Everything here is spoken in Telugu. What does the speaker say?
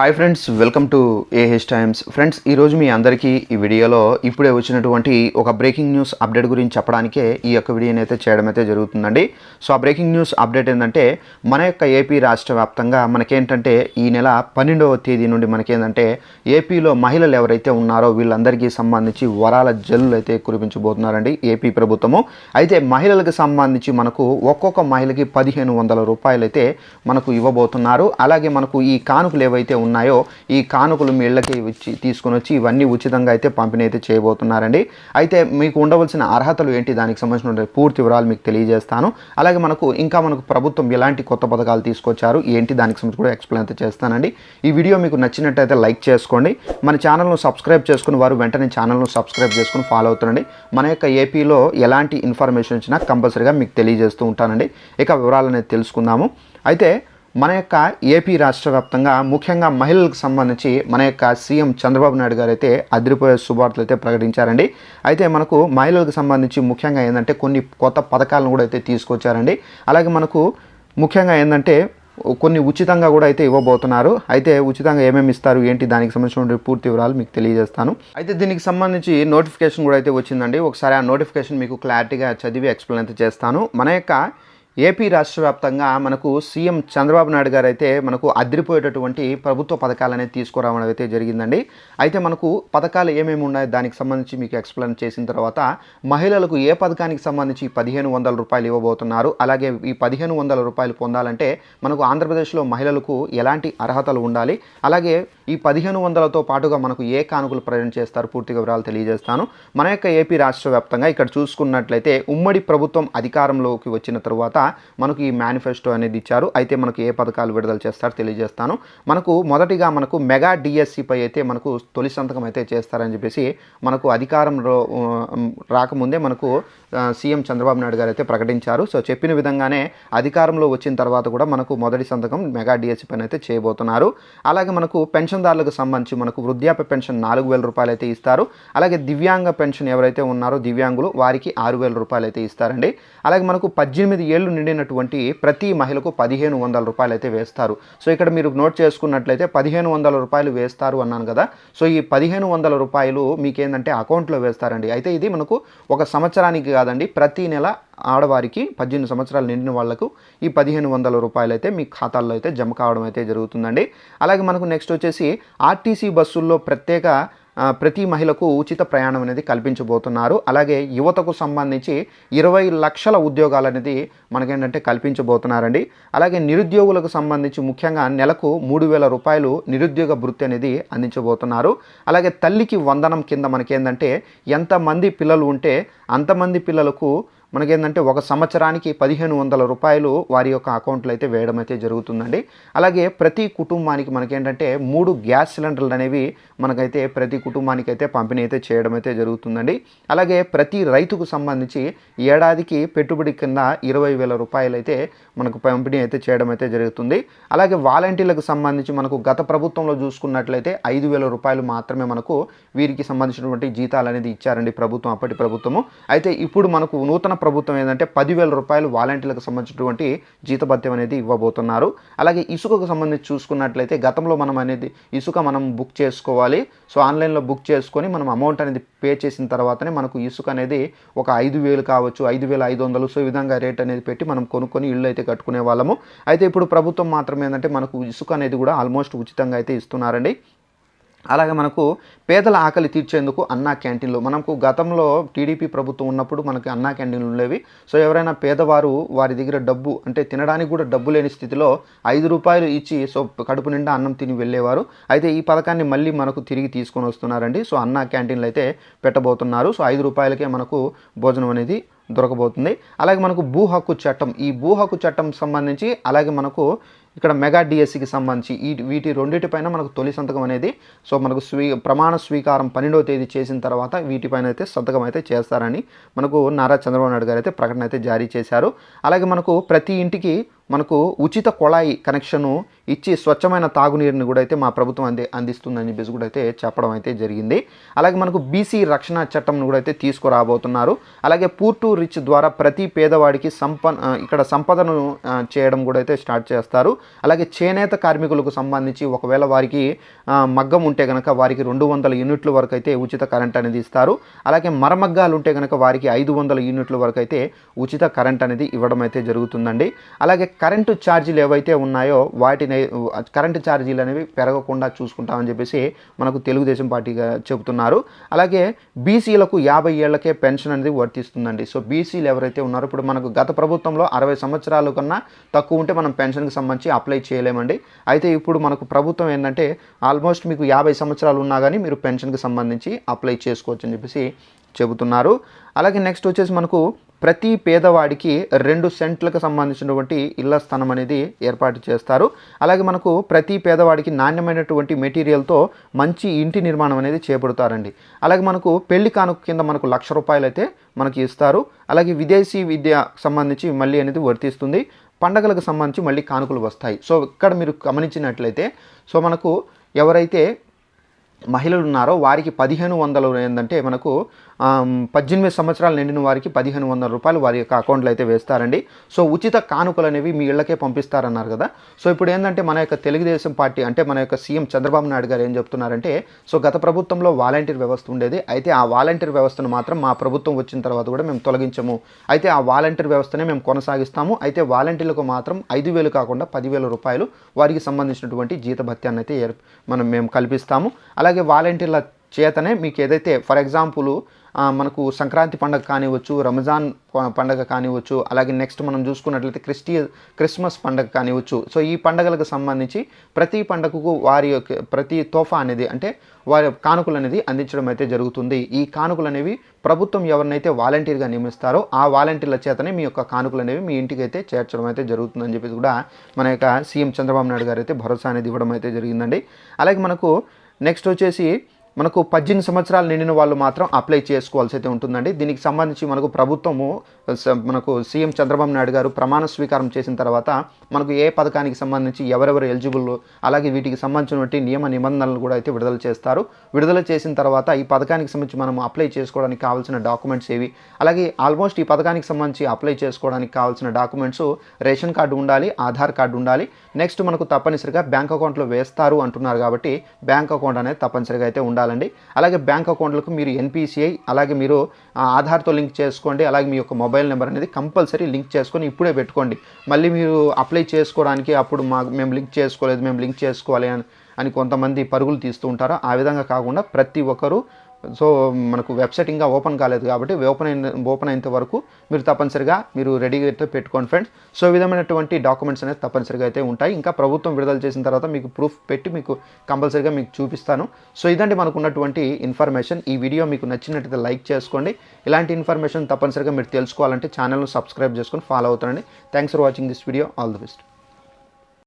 Hi friends welcome to AH Times friends ఈరోజు మీ అందరికీ ఈ వీడియోలో ఇప్పుడే వచ్చినటువంటి ఒక బ్రేకింగ్ న్యూస్ అప్డేట్ గురించి చెప్పడానికే ఈ యొక్క వీడియోని అయితే చేయడం అయితే జరుగుతుందండి. సో ఆ బ్రేకింగ్ న్యూస్ అప్డేట్ ఏంటంటే మన యొక్క ఏపీ రాష్ట్ర వ్యాప్తంగా మనకేంటంటే ఈ నెల పన్నెండవ తేదీ నుండి మనకేంటంటే ఏపీలో మహిళలు ఎవరైతే ఉన్నారో వీళ్ళందరికీ సంబంధించి వరాల జల్లులు అయితే కురిపించబోతున్నారండి ఏపీ ప్రభుత్వము. అయితే మహిళలకు సంబంధించి మనకు ఒక్కొక్క మహిళకి పదిహేను వందల రూపాయలు అయితే మనకు ఇవ్వబోతున్నారు. అలాగే మనకు ఈ కానుకలు ఏవైతే ఉన్నాయో ఈ కానుకలు మీ ఇళ్ళకి వచ్చి తీసుకొని వచ్చి ఇవన్నీ ఉచితంగా అయితే పంపిణీ అయితే చేయబోతున్నారండి. అయితే మీకు ఉండవలసిన అర్హతలు ఏంటి? దానికి సంబంధించిన పూర్తి వివరాలు మీకు తెలియజేస్తాను. అలాగే మనకు ఇంకా మనకు ప్రభుత్వం ఎలాంటి కొత్త పథకాలు తీసుకొచ్చారు? ఏంటి? దానికి సంబంధించి కూడా ఎక్స్ప్లెయిన్ అయితే చేస్తానండి. ఈ వీడియో మీకు నచ్చినట్టయితే లైక్ చేసుకోండి. మన ఛానల్ను సబ్స్క్రైబ్ చేసుకుని వారు వెంటనే ఛానల్ను సబ్స్క్రైబ్ చేసుకుని ఫాలో అవుతుండండి. మన యొక్క ఏపీలో ఎలాంటి ఇన్ఫర్మేషన్ వచ్చినా కంపల్సరీగా మీకు తెలియజేస్తూ ఉంటానండి. ఇక వివరాలు అనేది తెలుసుకుందాము. అయితే మన యొక్క ఏపీ రాష్ట్ర వ్యాప్తంగా ముఖ్యంగా మహిళలకు సంబంధించి మన యొక్క సీఎం చంద్రబాబు నాయుడు గారు అయితే అదిరిపోయే శుభార్తలు అయితే ప్రకటించారండి. అయితే మనకు మహిళలకు సంబంధించి ముఖ్యంగా ఏంటంటే కొన్ని కొత్త పథకాలను కూడా అయితే తీసుకొచ్చారండి. అలాగే మనకు ముఖ్యంగా ఏంటంటే కొన్ని ఉచితంగా కూడా అయితే ఇవ్వబోతున్నారు. అయితే ఉచితంగా ఏమేమి ఇస్తారు ఏంటి దానికి సంబంధించిన పూర్తి వివరాలు మీకు తెలియజేస్తాను. అయితే దీనికి సంబంధించి నోటిఫికేషన్ కూడా అయితే వచ్చిందండి. ఒకసారి ఆ నోటిఫికేషన్ మీకు క్లారిటీగా చదివి ఎక్స్ప్లెయిన్ అయితే చేస్తాను. మన యొక్క ఏపీ రాష్ట్ర వ్యాప్తంగా మనకు సీఎం చంద్రబాబు నాయుడు గారు అయితే మనకు అదిరిపోయేటటువంటి ప్రభుత్వ పథకాలు అనేది తీసుకురావడం అయితే జరిగిందండి. అయితే మనకు పథకాలు ఏమేమి ఉన్నాయో? దానికి సంబంధించి మీకు ఎక్స్ప్లెయిన్ చేసిన తర్వాత మహిళలకు ఏ పథకానికి సంబంధించి పదిహేను వందల రూపాయలు ఇవ్వబోతున్నారు? అలాగే ఈ పదిహేను వందల రూపాయలు పొందాలంటే మనకు ఆంధ్రప్రదేశ్లో మహిళలకు ఎలాంటి అర్హతలు ఉండాలి? అలాగే ఈ పదిహేను వందలతో పాటుగా మనకు ఏ కానుకలు ప్రజెంట్ చేస్తారు? పూర్తిగా వివరాలు తెలియజేస్తాను. మన యొక్క ఏపీ రాష్ట్ర వ్యాప్తంగా ఇక్కడ చూసుకున్నట్లయితే ఉమ్మడి ప్రభుత్వం అధికారంలోకి వచ్చిన తర్వాత మనకు ఈ మేనిఫెస్టో అనేది ఇచ్చారు. అయితే మనకు ఏ పథకాలు విడుదల చేస్తారో తెలియజేస్తాను. మనకు మొదటిగా మనకు మెగా డిఎస్సిపై అయితే మనకు తొలి సంతకం అయితే చేస్తారని చెప్పేసి మనకు అధికారంలో రాకముందే మనకు సీఎం చంద్రబాబు నాయుడు గారు అయితే ప్రకటించారు. సో చెప్పిన విధంగానే అధికారంలో వచ్చిన తర్వాత కూడా మనకు మొదటి సంతకం మెగా డిఎస్సి పైన అయితే చేయబోతున్నారు. అలాగే మనకు పెన్షన్ పెన్షన్దారులకు సంబంధించి మనకు వృద్ధాప్య పెన్షన్ నాలుగు వేల రూపాయలు అయితే ఇస్తారు. అలాగే దివ్యాంగ పెన్షన్ ఎవరైతే ఉన్నారో దివ్యాంగులు వారికి ఆరు వేల రూపాయలు అయితే ఇస్తారండి. అలాగే మనకు పద్దెనిమిది ఏళ్ళు నిండినటువంటి ప్రతి మహిళకు పదిహేను వందల రూపాయలు అయితే వేస్తారు. సో ఇక్కడ మీరు నోట్ చేసుకున్నట్లయితే పదిహేను వందల రూపాయలు వేస్తారు అన్నాను కదా. సో ఈ పదిహేను వందల రూపాయలు మీకేందంటే అకౌంట్లో వేస్తారండి. అయితే ఇది మనకు ఒక సంవత్సరానికి కాదండి ప్రతి నెల ఆడవారికి పద్దెనిమిది సంవత్సరాలు నిండిన వాళ్ళకు ఈ పదిహేను వందల రూపాయలు అయితే మీ ఖాతాల్లో అయితే జమ కావడం అయితే జరుగుతుందండి. అలాగే మనకు నెక్స్ట్ వచ్చేసి ఆర్టీసీ బస్సుల్లో ప్రత్యేక ప్రతి మహిళకు ఉచిత ప్రయాణం అనేది కల్పించబోతున్నారు. అలాగే యువతకు సంబంధించి ఇరవై లక్షల ఉద్యోగాలు అనేది మనకేంటంటే కల్పించబోతున్నారండి. అలాగే నిరుద్యోగులకు సంబంధించి ముఖ్యంగా నెలకు మూడు వేల రూపాయలు నిరుద్యోగ భృతి అనేది అందించబోతున్నారు. అలాగే తల్లికి వందనం కింద మనకేంటంటే ఎంతమంది పిల్లలు ఉంటే అంతమంది పిల్లలకు మనకేంటంటే ఒక సంవత్సరానికి పదిహేను వందల రూపాయలు వారి యొక్క అకౌంట్లో అయితే వేయడం అయితే జరుగుతుందండి. అలాగే ప్రతి కుటుంబానికి మనకేంటంటే మూడు గ్యాస్ సిలిండర్లు అనేవి మనకైతే ప్రతి కుటుంబానికి అయితే పంపిణీ అయితే చేయడం అయితే జరుగుతుందండి. అలాగే ప్రతి రైతుకు సంబంధించి ఏడాదికి పెట్టుబడి కింద ఇరవై వేల రూపాయలు అయితే మనకు పంపిణీ అయితే చేయడం అయితే జరుగుతుంది. అలాగే వాలంటీర్లకు సంబంధించి మనకు గత ప్రభుత్వంలో చూసుకున్నట్లయితే ఐదు వేల రూపాయలు మాత్రమే మనకు వీరికి సంబంధించినటువంటి జీతాలు అనేది ఇచ్చారండి ప్రభుత్వం అప్పటి ప్రభుత్వము. అయితే ఇప్పుడు మనకు నూతన ప్రభుత్వం ఏంటంటే పదివేల రూపాయలు వాలంటీర్లకు సంబంధించినటువంటి జీతభత్యం అనేది ఇవ్వబోతున్నారు. అలాగే ఇసుకకు సంబంధించి చూసుకున్నట్లయితే గతంలో మనం అనేది ఇసుక మనం బుక్ చేసుకోవాలి. సో ఆన్లైన్లో బుక్ చేసుకొని మనం అమౌంట్ అనేది పే చేసిన తర్వాతనే మనకు ఇసుక అనేది ఒక ఐదు వేలు కావచ్చు ఐదు వేల ఐదు వందలు సో ఈ విధంగా రేట్ అనేది పెట్టి మనం కొనుక్కొని ఇల్లు అయితే కట్టుకునే వాళ్ళము. అయితే ఇప్పుడు ప్రభుత్వం మాత్రం ఏంటంటే మనకు ఇసుక అనేది కూడా ఆల్మోస్ట్ ఉచితంగా అయితే ఇస్తున్నారండి. అలాగే మనకు పేదల ఆకలి తీర్చేందుకు అన్నా క్యాంటీన్లు. మనకు గతంలో టీడీపీ ప్రభుత్వం ఉన్నప్పుడు మనకి అన్నా క్యాంటీన్లు ఉండేవి. సో ఎవరైనా పేదవారు వారి దగ్గర డబ్బు అంటే తినడానికి కూడా డబ్బు లేని స్థితిలో ఐదు రూపాయలు ఇచ్చి సో కడుపు నిండా అన్నం తిని వెళ్ళేవారు. అయితే ఈ పథకాన్ని మళ్ళీ మనకు తిరిగి తీసుకొని వస్తున్నారండి. సో అన్నా క్యాంటీన్లు అయితే పెట్టబోతున్నారు. సో ఐదు రూపాయలకే మనకు భోజనం అనేది దొరకబోతుంది. అలాగే మనకు భూ హక్కు చట్టం. ఈ భూ హక్కు చట్టం సంబంధించి అలాగే మనకు ఇక్కడ మెగా డిఎస్సికి సంబంధించి ఈ వీటి రెండింటిపైన మనకు తొలి సంతకం అనేది సో మనకు స్వీ ప్రమాణ స్వీకారం పన్నెండవ తేదీ చేసిన తర్వాత వీటిపైన అయితే సంతకం అయితే చేస్తారని మనకు నారా చంద్రబాబు నాయుడు గారు అయితే ప్రకటన అయితే జారీ చేశారు. అలాగే మనకు ప్రతి ఇంటికి మనకు ఉచిత కొళాయి కనెక్షను ఇచ్చి స్వచ్ఛమైన తాగునీరుని కూడా అయితే మా ప్రభుత్వం అంది అందిస్తుందని చెప్పేసి కూడా అయితే చెప్పడం అయితే జరిగింది. అలాగే మనకు బీసీ రక్షణ చట్టంను కూడా అయితే తీసుకురాబోతున్నారు. అలాగే పూర్టు రిచ్ ద్వారా ప్రతి పేదవాడికి సంప ఇక్కడ సంపదను చేయడం కూడా అయితే స్టార్ట్ చేస్తారు. అలాగే చేనేత కార్మికులకు సంబంధించి ఒకవేళ వారికి మగ్గం ఉంటే కనుక వారికి రెండు వందల యూనిట్ల వరకు అయితే ఉచిత కరెంట్ అనేది ఇస్తారు. అలాగే మరమగ్గాలు ఉంటే కనుక వారికి ఐదు వందల యూనిట్ల వరకు అయితే ఉచిత కరెంట్ అనేది ఇవ్వడం అయితే జరుగుతుందండి. అలాగే కరెంటు ఛార్జీలు ఏవైతే ఉన్నాయో వాటిని కరెంటు ఛార్జీలు అనేవి పెరగకుండా చూసుకుంటామని చెప్పేసి మనకు తెలుగుదేశం పార్టీగా చెబుతున్నారు. అలాగే బీసీలకు యాభై ఏళ్ళకే పెన్షన్ అనేది వర్తిస్తుందండి. సో బీసీలు ఎవరైతే ఉన్నారో ఇప్పుడు మనకు గత ప్రభుత్వంలో అరవై సంవత్సరాల కన్నా తక్కువ ఉంటే మనం పెన్షన్కి సంబంధించి అప్లై చేయలేమండి. అయితే ఇప్పుడు మనకు ప్రభుత్వం ఏంటంటే ఆల్మోస్ట్ మీకు యాభై సంవత్సరాలు ఉన్నా కానీ మీరు పెన్షన్కి సంబంధించి అప్లై చేసుకోవచ్చు అని చెప్పేసి చెబుతున్నారు. అలాగే నెక్స్ట్ వచ్చేసి మనకు ప్రతి పేదవాడికి రెండు సెంట్లకు సంబంధించినటువంటి ఇళ్ళ స్థలం అనేది ఏర్పాటు చేస్తారు. అలాగే మనకు ప్రతి పేదవాడికి నాణ్యమైనటువంటి మెటీరియల్తో మంచి ఇంటి నిర్మాణం అనేది చేపడతారండి. అలాగే మనకు పెళ్ళి కానుక కింద మనకు లక్ష రూపాయలు అయితే మనకి ఇస్తారు. అలాగే విదేశీ విద్య సంబంధించి మళ్ళీ అనేది వర్తిస్తుంది. పండగలకు సంబంధించి మళ్ళీ కానుకలు వస్తాయి. సో ఇక్కడ మీరు గమనించినట్లయితే సో మనకు ఎవరైతే మహిళలు ఉన్నారో వారికి పదిహేను వందలు ఏంటంటే మనకు పద్దెనిమిది సంవత్సరాలు నిండిన వారికి పదిహేను వందల రూపాయలు వారి యొక్క అకౌంట్లో అయితే వేస్తారండి. సో ఉచిత కానుకలు అనేవి మీ ఇళ్ళకే పంపిస్తారన్నారు కదా. సో ఇప్పుడు ఏంటంటే మన యొక్క తెలుగుదేశం పార్టీ అంటే మన యొక్క సీఎం చంద్రబాబు నాయుడు గారు ఏం చెప్తున్నారంటే సో గత ప్రభుత్వంలో వాలంటీర్ వ్యవస్థ ఉండేది. అయితే ఆ వాలంటీర్ వ్యవస్థను మాత్రం మా ప్రభుత్వం వచ్చిన తర్వాత కూడా మేము తొలగించము. అయితే ఆ వాలంటీర్ వ్యవస్థనే మేము కొనసాగిస్తాము. అయితే వాలంటీర్లకు మాత్రం ఐదు వేలు కాకుండా పదివేల రూపాయలు వారికి సంబంధించినటువంటి జీతభత్యాన్ని అయితే మనం మేము కల్పిస్తాము. అలాగే వాలంటీర్ల చేతనే మీకు ఏదైతే ఫర్ ఎగ్జాంపుల్ మనకు సంక్రాంతి పండగ కానివ్వచ్చు రంజాన్ పండగ కానివ్వచ్చు అలాగే నెక్స్ట్ మనం చూసుకున్నట్లయితే క్రిస్టి క్రిస్మస్ పండగ కానివ్వచ్చు. సో ఈ పండగలకు సంబంధించి ప్రతి పండగకు వారి యొక్క ప్రతి తోఫా అనేది అంటే వారి కానుకలు అనేది అందించడం అయితే జరుగుతుంది. ఈ కానుకలు అనేవి ప్రభుత్వం ఎవరినైతే వాలంటీర్గా నియమిస్తారో ఆ వాలంటీర్ల చేతనే మీ యొక్క కానుకలు అనేవి మీ ఇంటికి అయితే చేర్చడం అయితే జరుగుతుందని చెప్పేసి కూడా మన యొక్క సీఎం చంద్రబాబు నాయుడు గారు అయితే భరోసా అనేది ఇవ్వడం అయితే జరిగిందండి. అలాగే మనకు నెక్స్ట్ వచ్చేసి మనకు పద్దెనిమిది సంవత్సరాలు నిండిన వాళ్ళు మాత్రం అప్లై చేసుకోవాల్సి అయితే ఉంటుందండి. దీనికి సంబంధించి మనకు ప్రభుత్వము స- మనకు సీఎం చంద్రబాబు నాయుడు గారు ప్రమాణ స్వీకారం చేసిన తర్వాత మనకు ఏ పథకానికి సంబంధించి ఎవరెవరు ఎలిజిబుల్ అలాగే వీటికి సంబంధించినటువంటి నియమ నిబంధనలు కూడా అయితే విడుదల చేస్తారు. విడుదల చేసిన తర్వాత ఈ పథకానికి సంబంధించి మనం అప్లై చేసుకోవడానికి కావాల్సిన డాక్యుమెంట్స్ ఏవి? అలాగే ఆల్మోస్ట్ ఈ పథకానికి సంబంధించి అప్లై చేసుకోవడానికి కావాల్సిన డాక్యుమెంట్స్ రేషన్ కార్డు ఉండాలి ఆధార్ కార్డు ఉండాలి నెక్స్ట్ మనకు తప్పనిసరిగా బ్యాంక్ అకౌంట్లో వేస్తారు అంటున్నారు కాబట్టి బ్యాంక్ అకౌంట్ అనేది తప్పనిసరిగా అయితే ఉండాలండి. అలాగే బ్యాంక్ అకౌంట్లకు మీరు ఎన్పిసిఐ అలాగే మీరు ఆధార్తో లింక్ చేసుకోండి అలాగే మీ యొక్క మొబైల్ నెంబర్ అనేది కంపల్సరీ లింక్ చేసుకొని ఇప్పుడే పెట్టుకోండి. మళ్ళీ మీరు అప్లై చేసుకోవడానికి అప్పుడు మా మేము లింక్ చేసుకోలేదు మేము లింక్ చేసుకోవాలి అని అని కొంతమంది పరుగులు తీస్తూ ఉంటారు. ఆ విధంగా కాకుండా ప్రతి ఒక్కరూ సో మనకు వెబ్సైట్ ఇంకా ఓపెన్ కాలేదు కాబట్టి ఓపెన్ అయిన ఓపెన్ అయినంత వరకు మీరు తప్పనిసరిగా మీరు రెడీగా అయితే పెట్టుకోండి ఫ్రెండ్స్. సో విధమైనటువంటి డాక్యుమెంట్స్ అనేది తప్పనిసరిగా అయితే ఉంటాయి. ఇంకా ప్రభుత్వం విడుదల చేసిన తర్వాత మీకు ప్రూఫ్ పెట్టి మీకు కంపల్సరిగా మీకు చూపిస్తాను. సో ఇదండి మనకు ఉన్నటువంటి ఇన్ఫర్మేషన్ ఈ వీడియో మీకు నచ్చినట్టయితే లైక్ చేసుకోండి. ఇలాంటి ఇన్ఫర్మేషన్ తప్పనిసరిగా మీరు తెలుసుకోవాలంటే ఛానల్ను సబ్స్క్రైబ్ చేసుకొని ఫాలో అవుతారండి thanks for watching this video all the best